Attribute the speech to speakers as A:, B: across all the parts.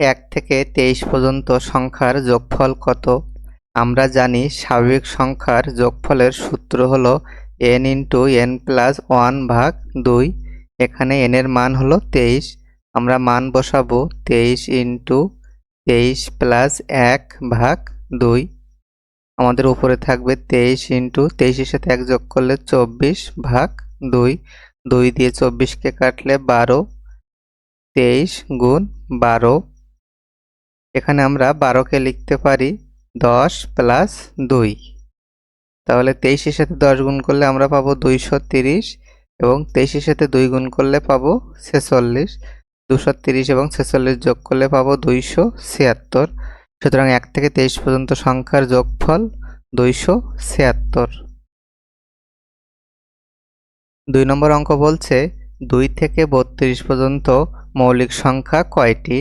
A: এক থেকে তেইশ পর্যন্ত সংখ্যার যোগফল কত? আমরা জানি স্বাভাবিক সংখ্যার যোগফলের সূত্র হল n into n plus one ভাগ দুই। এখানে এন এর মান হলো তেইশ। আমরা মান বসাবো তেইশ ইন্টু তেইশ প্লাস এক ভাগ দুই। আমাদের উপরে থাকবে তেইশ ইন্টু তেইশের সাথে এক যোগ করলে চব্বিশ ভাগ দুই। দুই দিয়ে চব্বিশকে কাটলে বারো। তেইশ গুণ বারো। এখানে আমরা বারোকে লিখতে পারি দশ প্লাস দুই। তাহলে তেইশের সাথে দশ গুণ করলে আমরা পাবো দুইশো তিরিশ এবং তেইশের সাথে দুই গুণ করলে পাবো ছেচল্লিশ। দুশো তিরিশ এবং ছেচল্লিশ যোগ করলে পাবো দুইশো ছিয়াত্তর। সুতরাং এক থেকে তেইশ পর্যন্ত সংখ্যার যোগফল দুইশো ছিয়াত্তর। দুই নম্বর অঙ্ক বলছে দুই থেকে বত্রিশ পর্যন্ত মৌলিক সংখ্যা কয়টি?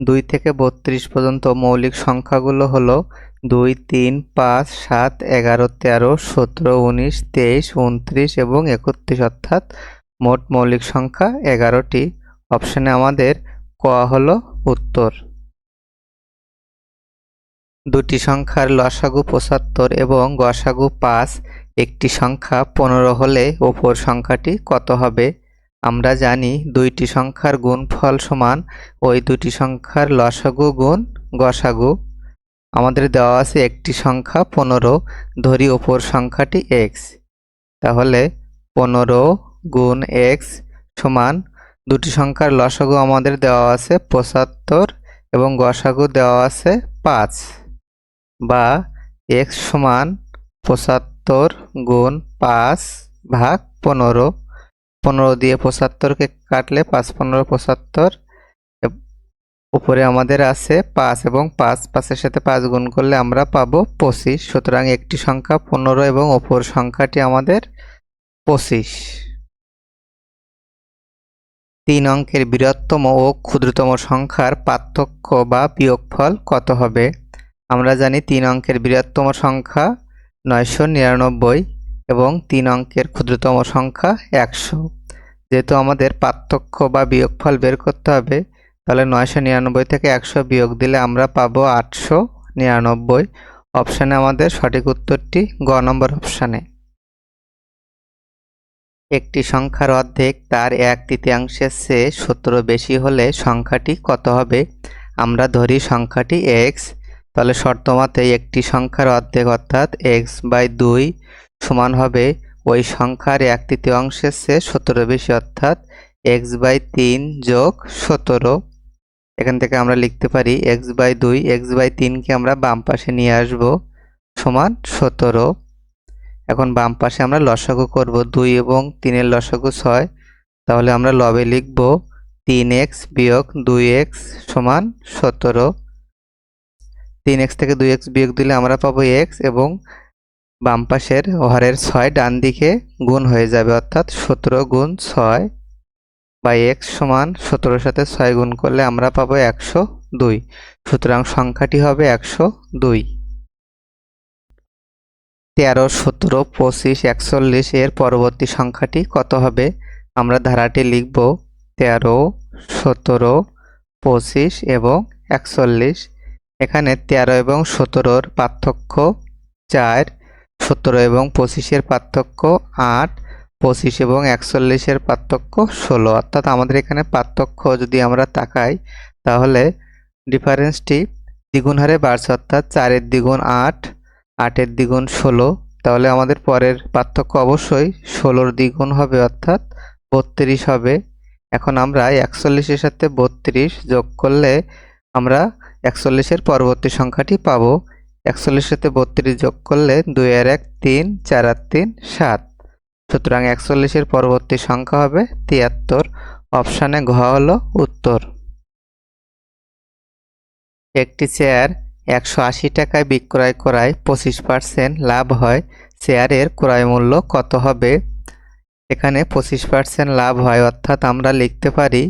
A: দুই থেকে বত্রিশ পর্যন্ত মৌলিক সংখ্যাগুলো হলো দুই, তিন, পাঁচ, সাত, এগারো, তেরো, সতেরো, উনিশ, তেইশ, উনত্রিশ এবং একত্রিশ অর্থাৎ মোট মৌলিক সংখ্যা এগারোটি। অপশানে আমাদের ক হলো উত্তর। দুটি সংখ্যার লসাগু পঁচাত্তর এবং গসাগু পাঁচ। একটি সংখ্যা পনেরো হলে ওপর সংখ্যাটি কত হবে? আমরা জানি দুইটি সংখ্যার গুণফল সমান, ওই দুটি সংখ্যার লসাগু গুণ গসাগু। আমাদের দেওয়া আছে একটি সংখ্যা পনেরো, ধরি অপর সংখ্যাটি এক্স তাহলে পনেরো গুণ এক্স সমান, দুটি সংখ্যার লসাগু আমাদের দেওয়া আছে পঁচাত্তর এবং গসাগু দেওয়া আছে পাঁচ। বা এক্স সমান পঁচাত্তর গুণ পাঁচ ভাগ পনেরো। পনেরো দিয়ে পঁচাত্তরকে কাটলে পাঁচ পনেরো, পঁচাত্তর উপরে আমাদের আছে পাঁচ এবং পাঁচ, পাঁচের সাথে পাঁচ গুণ করলে আমরা পাবো পঁচিশ। সুতরাং একটি সংখ্যা পনেরো এবং অপর সংখ্যাটি আমাদের পঁচিশ। তিন অঙ্কের বৃহত্তম ও ক্ষুদ্রতম সংখ্যার পার্থক্য বা বিয়োগফল কত হবে? আমরা জানি তিন অঙ্কের বৃহত্তম সংখ্যা নয়শো নিরানব্বই এবং তিন অঙ্কের ক্ষুদ্রতম সংখ্যা একশো। যেহেতু আমাদের পার্থক্য বা বিয়োগফল বের করতে হবে, তাহলে নয়শো নিরানব্বই থেকে একশো বিয়োগ দিলে আমরা পাবো আটশো নিরানব্বই। অপশানে আমাদের সঠিক উত্তরটি গ নম্বর অপশানে। একটি সংখ্যার অর্ধেক তার এক তৃতীয়াংশের চেয়ে সতেরো বেশি হলে সংখ্যাটি কত হবে? আমরা ধরি সংখ্যাটি এক্স তাহলে শর্তমতে একটি সংখ্যার অর্ধেক অর্থাৎ এক্স বাই দুই সমান হবে ওই সংখ্যার এক তৃতীয়াংশের চেয়ে সতেরো বেশি, অর্থাৎ এক্স বাই তিন যোগ সতেরো। এখান থেকে আমরা লিখতে পারি এক্স বাই দুই এক্স বাই তিনকে আমরা বাম পাশে নিয়ে আসব সমান সতেরো। এখন বাম পাশে আমরা লসাগু করব দুই এবং তিনের লসাগু ছয়। তাহলে আমরা লবে লিখব তিন এক্স বিয়োগ দুই এক্স সমান সতেরো। তিন এক্স থেকে দুই এক্স বিয়োগ দিলে আমরা পাবো এক্স এবং বাম পাশের হরের ছয় ডান দিকে গুণ হয়ে যাবে অর্থাৎ সতেরো গুণ ছয় বা এক্স সমান সতেরোর সাথে ছয় গুণ করলে আমরা পাবো একশো দুই। সুতরাং সংখ্যাটি হবে একশো দুই। তেরো, সতেরো, পঁচিশ, একচল্লিশ এর পরবর্তী সংখ্যাটি কত হবে? আমরা ধারাটি লিখব তেরো, সতেরো, পঁচিশ এবং একচল্লিশ। এখানে তেরো এবং সতেরোর পার্থক্য চার। সতেরো এবং পঁচিশের পার্থক্য আট, পঁচিশ এবং একচল্লিশের পার্থক্য ষোলো। অর্থাৎ আমাদের এখানে পার্থক্য যদি আমরা তাকাই, তাহলে ডিফারেন্সটি দ্বিগুণ হারে বাড়ছে, অর্থাৎ চারের দ্বিগুণ আট, আটের দ্বিগুণ ষোলো। তাহলে আমাদের পরের পার্থক্য অবশ্যই ষোলোর দ্বিগুণ হবে, অর্থাৎ বত্রিশ হবে। এখন আমরা একচল্লিশের সাথে বত্রিশ যোগ করলে আমরা একচল্লিশের পরবর্তী সংখ্যাটি পাবো। একচল্লিশের সাথে বত্রিশ যোগ করলে দুই আর এক, তিন, চার আর তিন, সাত। সুতরাং একচল্লিশের পরবর্তী সংখ্যা হবে তিয়াত্তর। অপশানে ঘ হলো উত্তর। একটি চেয়ার একশো আশি টাকায় বিক্রয় করায় পঁচিশ পার্সেন্ট লাভ হয়। চেয়ারের ক্রয় মূল্য কত হবে? এখানে পঁচিশ পার্সেন্ট লাভ হয়, অর্থাৎ আমরা লিখতে পারি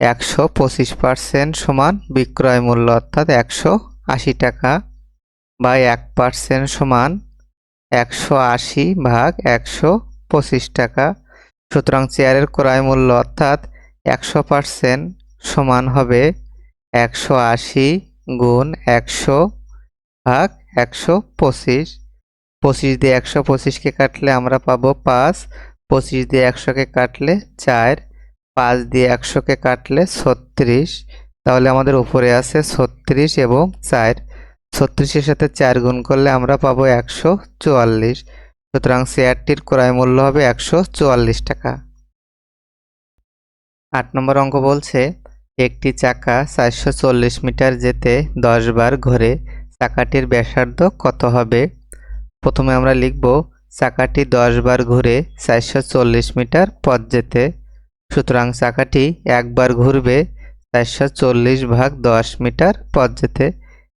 A: একশো পঁচিশ পার্সেন্ট সমান বিক্রয় মূল্য, অর্থাৎ একশো আশি টাকা। বা এক পার্সেন্ট সমান একশো আশি ভাগ একশো পঁচিশ টাকা। সুতরাং চেয়ারের ক্রয় মূল্য অর্থাৎ একশো পার্সেন্ট সমান হবে একশো আশি গুণ একশো ভাগ একশো পঁচিশ। পঁচিশ দিয়ে একশো পঁচিশকে কাটলে আমরা পাবো পাঁচ। পঁচিশ দিয়ে একশোকে কাটলে চার। পাঁচ দিয়ে একশোকে কাটলে ছত্রিশ। তাহলে আমাদের উপরে আছে ছত্রিশ এবং চার। ছত্রিশের সাথে চার গুণ করলে আমরা পাবো একশো চুয়াল্লিশ। সুতরাং শেয়ারটির ক্রয় মূল্য হবে একশো চুয়াল্লিশ টাকা। আট নম্বর অঙ্ক বলছে, একটি চাকা চারশো চল্লিশ মিটার যেতে দশ বার ঘোরে, চাকাটির ব্যাসার্ধ কত হবে? প্রথমে আমরা লিখব, চাকাটি দশ বার ঘুরে চারশো চল্লিশ মিটার পথ যেতে। সুতরাং চাকাটি একবার ঘুরবে চারশো চল্লিশ ভাগ দশ মিটার পথ যেতে।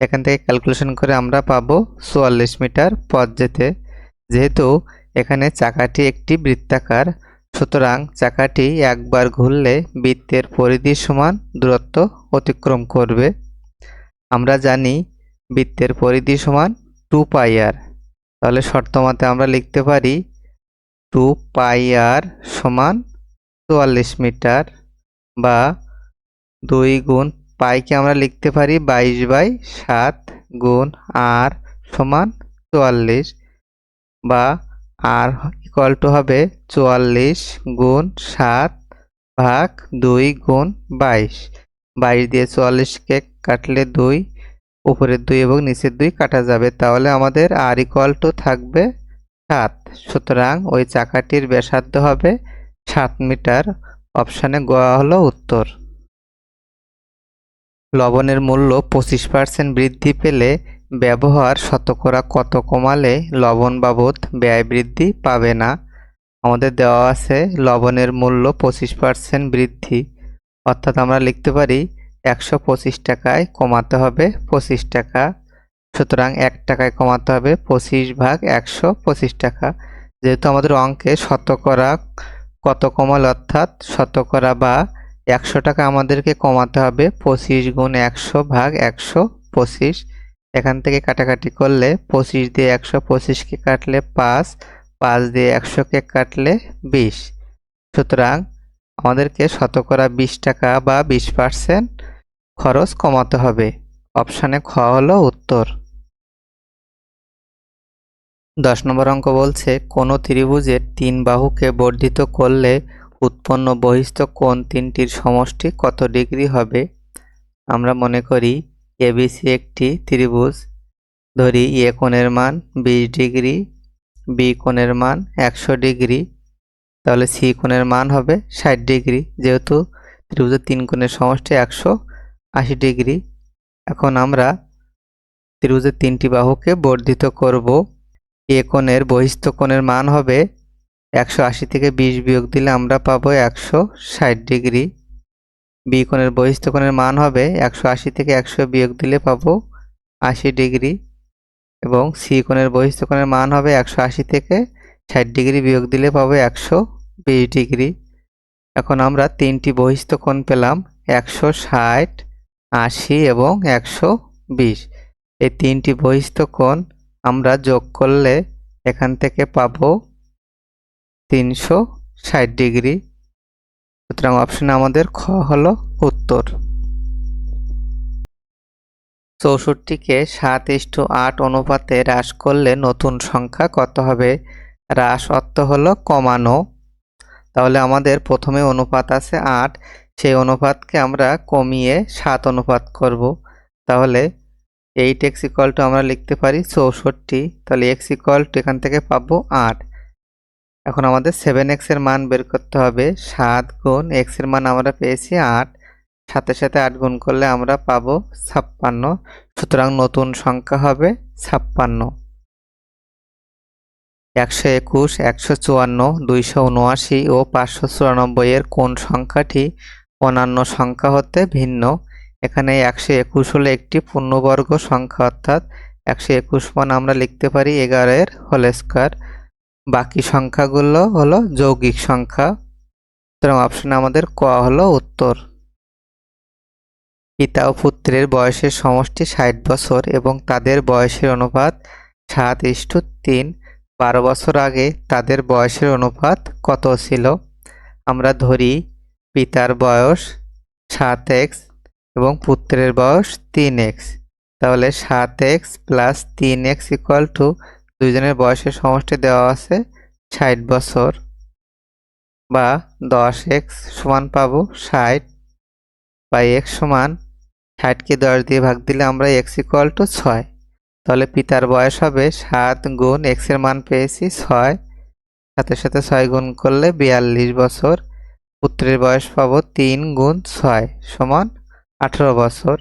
A: এখান থেকে ক্যালকুলেশন করে আমরা পাবো চুয়াল্লিশ মিটার পথ যেতে। যেহেতু এখানে চাকাটি একটি বৃত্তাকার, সুতরাং চাকাটি একবার ঘুরলে বৃত্তের পরিধি সমান দূরত্ব অতিক্রম করবে। আমরা জানি বৃত্তের পরিধি সমান টু পাই আর। তাহলে শর্ত মতে আমরা লিখতে পারি টু পাই আর সমান চুয়াল্লিশ মিটার বা দুই গুণ পাইকে আমরা লিখতে পারি বাইশ বাই সাত গুণ আর সমান চুয়াল্লিশ বা আর ইকুয়াল টু হবে চুয়াল্লিশ গুণ সাত ভাগ দুই গুণ বাইশ। বাইশ দিয়ে চুয়াল্লিশকে কাটলে দুই, উপরের দুই এবং নিচের দুই কাটা যাবে। তাহলে আমাদের আর ইকুয়াল টু থাকবে সাত। সুতরাং ওই চাকাটির ব্যাসার্ধ হবে সাত মিটার। অপশানে গোয়া হলো উত্তর। লবণের মূল্য পঁচিশ পার্সেন্ট বৃদ্ধি পেলে ব্যবহার শতকরা কত কমালে লবণ বাবদ ব্যয় বৃদ্ধি পাবে না? আমাদের দেওয়া আছে লবণের মূল্য পঁচিশ পার্সেন্ট বৃদ্ধি। অর্থাৎ আমরা লিখতে পারি একশো পঁচিশ টাকায় কমাতে হবে পঁচিশ টাকা। সুতরাং এক টাকায় কমাতে হবে পঁচিশ ভাগ একশো পঁচিশ টাকা। যেহেতু আমাদের অঙ্কে শতকরা কত কমাল অর্থাৎ শতকরা বা একশো টাকা আমাদেরকে কমাতে হবে পঁচিশ গুণ একশো ভাগ একশো পঁচিশ। এখান থেকে কাটাকাটি করলে পঁচিশ দিয়ে একশো পঁচিশকে কাটলে পাঁচ পাঁচ দিয়ে একশোকে কাটলে বিশ। সুতরাং আমাদেরকে শতকরা বিশ টাকা বা বিশ পার্সেন্ট খরচ কমাতে হবে। অপশানে খ হলো উত্তর। দশ নম্বর অঙ্ক বলছে, কোনো ত্রিভুজের তিন বাহুকে বর্ধিত করলে উৎপন্ন বহিস্থ কোণ তিনটির সমষ্টি কত ডিগ্রি হবে? আমরা মনে করি এবিসি একটি ত্রিভুজ। ধরি এ কোণের মান বিশ ডিগ্রি বি কোণের মান একশো ডিগ্রি। তাহলে সি কোণের মান হবে ষাট ডিগ্রি, যেহেতু ত্রিভুজের তিন কোণের সমষ্টি একশো আশি ডিগ্রি। এখন আমরা ত্রিভুজের তিনটি বাহুকে বর্ধিত করব। এ কোণের বহিস্থ কোণের মান হবে একশো আশি থেকে বিশ বিয়োগ দিলে আমরা পাবো একশো ষাট ডিগ্রি। বি কোণের বহিস্থ কোণের মান হবে একশো আশি থেকে একশো বিয়োগ দিলে পাবো আশি ডিগ্রি। এবং সি কোণের বহিস্থ কোণের মান হবে একশো আশি থেকে ষাট ডিগ্রি বিয়োগ দিলে পাবো একশো বিশ ডিগ্রি। এখন আমরা তিনটি বহিস্থ কোণ পেলাম, একশো ষাট, আশি এবং একশো বিশ। এই তিনটি বহিস্থ কোণ আমরা যোগ করলে এখান থেকে পাবো তিনশো ষাট ডিগ্রি। সুতরাং অপশন আমাদের খ হলো উত্তর। চৌষট্টিকে সাত ইস্টু আট অনুপাতে হ্রাস করলে নতুন সংখ্যা কত হবে? হ্রাস অর্থ হলো কমানো। তাহলে আমাদের প্রথমে অনুপাত আছে আট। সেই অনুপাতকে আমরা কমিয়ে সাত অনুপাত করব। তাহলে এইট এক্স আমরা লিখতে পারি চৌষট্টি। তাহলে এক্স ইকুয়াল এখান থেকে পাবো আট। এখন আমাদের সেভেন এক্সের মান বের করতে হবে। সাত গুণ এক্সের মান আমরা পেয়েছি আট। সাথে সাথে আট গুণ করলে আমরা পাবো ছাপ্পান্ন। সুতরাং নতুন সংখ্যা হবে ছাপ্পান্ন। একশো একুশ, একশো চুয়ান্ন, দুইশো উনআশি ও পাঁচশো চুরানব্বই এর কোন সংখ্যাটি অন্যান্য সংখ্যা হতে ভিন্ন? এখানে একশো একুশ হলো একটি পূর্ণবর্গ সংখ্যা, অর্থাৎ একশো একুশ মান আমরা লিখতে পারি এগারোর হোল স্কোয়ার বাকি সংখ্যাগুলো হলো যৌগিক সংখ্যা। সুতরাং অপশন আমাদের ক হলো উত্তর। পিতা ও পুত্রের বয়সের সমষ্টি ষাট বছর এবং তাদের বয়সের অনুপাত সাত ইস্টু তিন। বারো বছর আগে তাদের বয়সের অনুপাত কত ছিল? আমরা ধরি পিতার বয়স সাত এক্স এবং পুত্রের বয়স তিন এক্স। তাহলে সাত এক্স প্লাস তিন এক্স ইকুয়াল টু দুইজনের বয়সের সমষ্টি দেওয়া আছে, ষাট বছর। বা দশ এক্স সমান পাবো ষাট, বা এক্স সমান ষাটকে দশ দিয়ে ভাগ দিলে আমরা এক্স ইকুয়াল টু ছয়। তাহলে পিতার বয়স হবে সাত গুণ এক্সের মান পেয়েছি ছয়। সাথে সাথে ছয় গুণ করলে বিয়াল্লিশ বছর। পুত্রের বয়স পাবো তিন গুণ ছয় সমান আঠেরো বছর।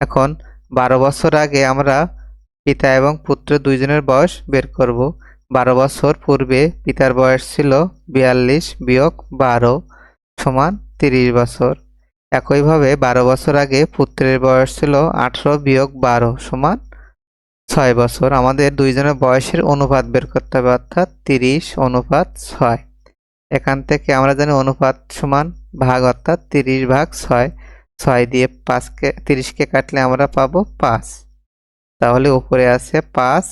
A: এখন বারো বছর আগে আমরা পিতা এবং পুত্র দুইজনের বয়স বের করব। বারো বছর পূর্বে পিতার বয়স ছিল বিয়াল্লিশ বিয়োগ বারো সমান তিরিশ বছর। একইভাবে বারো বছর আগে পুত্রের বয়স ছিল আঠারো বিয়োগ বারো সমান ছয় বছর। আমাদের দুইজনের বয়সের অনুপাত বের করতে হবে, অর্থাৎ তিরিশ অনুপাত ছয়। এখান থেকে আমরা জানি অনুপাত সমান ভাগ, অর্থাৎ তিরিশ ভাগ ছয়। ছয় দিয়ে পাঁচকে, তিরিশকে কাটলে আমরা পাবো পাঁচ। তাহলে উপরে আছে পাঁচ,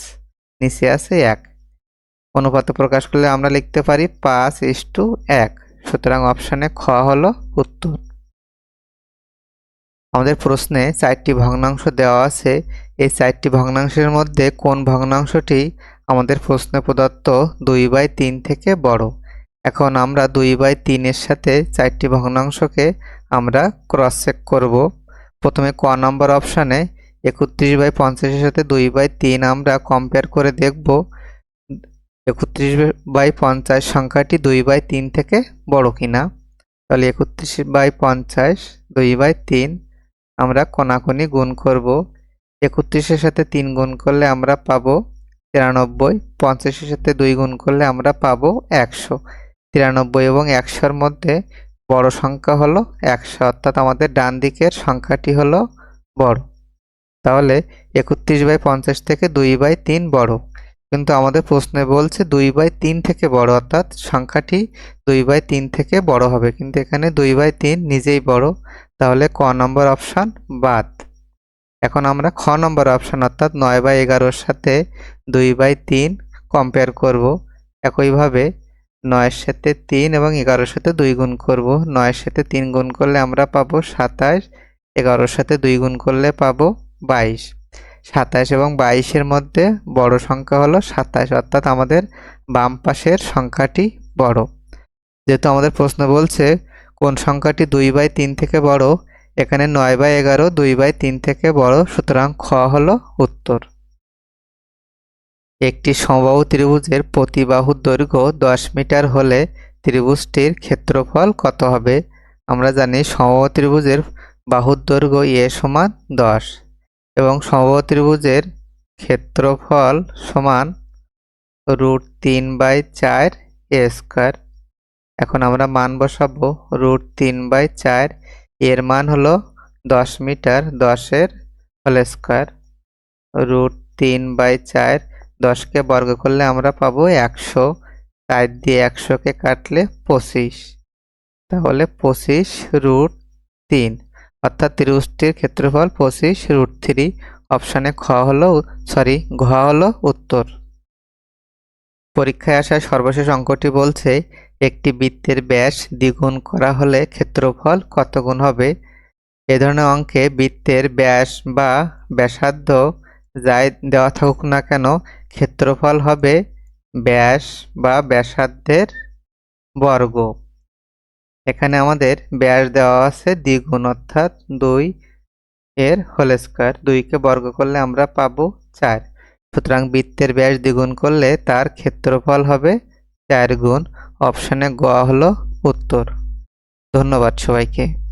A: নিচে আছে এক। অনুপাত প্রকাশ করলে আমরা লিখতে পারি পাঁচ ইস টু এক। সুতরাং অপশানে খ হলো উত্তর। আমাদের প্রশ্নে চারটি ভগ্নাংশ দেওয়া আছে। এই চারটি ভগ্নাংশের মধ্যে কোন ভগ্নাংশটি আমাদের প্রশ্নে প্রদত্ত দুই বাই তিন থেকে বড়? এখন আমরা দুই বাই তিনের সাথে চারটি ভগ্নাংশকে আমরা ক্রস চেক করব। প্রথমে ক নম্বর অপশানে একত্রিশ বাই পঞ্চাশের সাথে দুই বাই তিন আমরা কম্পেয়ার করে দেখব। একত্রিশ বাই পঞ্চাশ সংখ্যাটি দুই বাই তিন থেকে বড় কিনা। তাহলে একত্রিশ বাই পঞ্চাশ দুই বাই তিন আমরা কোনাকুনি গুণ করব। একত্রিশের সাথে তিন গুণ করলে আমরা পাবো তিরানব্বই, পঞ্চাশের সাথে দুই গুণ করলে আমরা পাবো একশো। তিরানব্বই এবং একশোর মধ্যে বড় সংখ্যা হলো একশো, অর্থাৎ আমাদের ডান দিকের সংখ্যাটি হলো বড়। তাহলে একত্রিশ বাই পঞ্চাশ থেকে দুই বাই তিন বড়। কিন্তু আমাদের প্রশ্নে বলছে দুই বাই তিন থেকে বড়, অর্থাৎ সংখ্যাটি দুই বাই তিন থেকে বড় হবে। কিন্তু এখানে দুই বাই তিন নিজেই বড়। তাহলে ক নম্বর অপশান? বাদ। এখন আমরা খ নম্বর অপশান, অর্থাৎ নয় বাই এগারোর সাথে দুই বাই তিন কম্পেয়ার করব। একইভাবে নয়ের সাথে তিন এবং এগারোর সাথে দুই গুণ করব। নয়ের সাথে তিন গুণ করলে আমরা পাবো সাতাশ, এগারোর সাথে দুই গুণ করলে পাবো বাইশ। সাতাশ এবং বাইশের মধ্যে বড় সংখ্যা হলো সাতাশ, অর্থাৎ আমাদের বাম পাশের সংখ্যাটি বড়। যেহেতু আমাদের প্রশ্ন বলছে, কোন সংখ্যাটি দুই বাই তিন থেকে বড়, এখানে নয় বাই এগারো, দুই বাই তিন থেকে বড়, সুতরাং খ হলো উত্তর। একটি সমবাহু ত্রিভুজের প্রতি বাহুর দৈর্ঘ্য দশ মিটার হলে ত্রিভুজটির ক্ষেত্রফল কত হবে? আমরা জানি সমবাহু ত্রিভুজের বাহুর দৈর্ঘ্য এ সমান দশ। এবং সমবাহু ত্রিভুজের ক্ষেত্রফল সমান রুট তিন বাই চার এ স্কোয়ার। এখন আমরা মান বসাবো। রুট তিন বাই চার এর মান হলো দশ মিটার দশের হোল স্কোয়ার। রুট তিন বাই চার দশকে বর্গ করলে আমরা পাবো একশো। চার দিয়ে একশোকে কাটলে পঁচিশ। তাহলে পঁচিশ রুট তিন। অর্থাৎ ত্রিভুজটির ক্ষেত্রফল পঁচিশ রুট থ্রি অপশানে খ হলো সরি ঘ হলো উত্তর। পরীক্ষায় আসা সর্বশেষ অঙ্কটি বলছে, একটি বৃত্তের ব্যাস দ্বিগুণ করা হলে ক্ষেত্রফল কত গুণ হবে? এ ধরনের অঙ্কে বৃত্তের ব্যাস বা ব্যাসার্ধ যাই দেওয়া থাকুক না কেন, ক্ষেত্রফল হবে ব্যাস বা ব্যাসার্ধের বর্গ। এখানে আমাদের ব্যাস দেওয়া আছে দ্বিগুণ অর্থাৎ দুই এর হোল স্কোয়ার দুইকে বর্গ করলে আমরা পাবো চার। সুতরাং বৃত্তের ব্যাস দ্বিগুণ করলে তার ক্ষেত্রফল হবে চার গুণ। অপশানে গোয়া হলো উত্তর। ধন্যবাদ সবাইকে।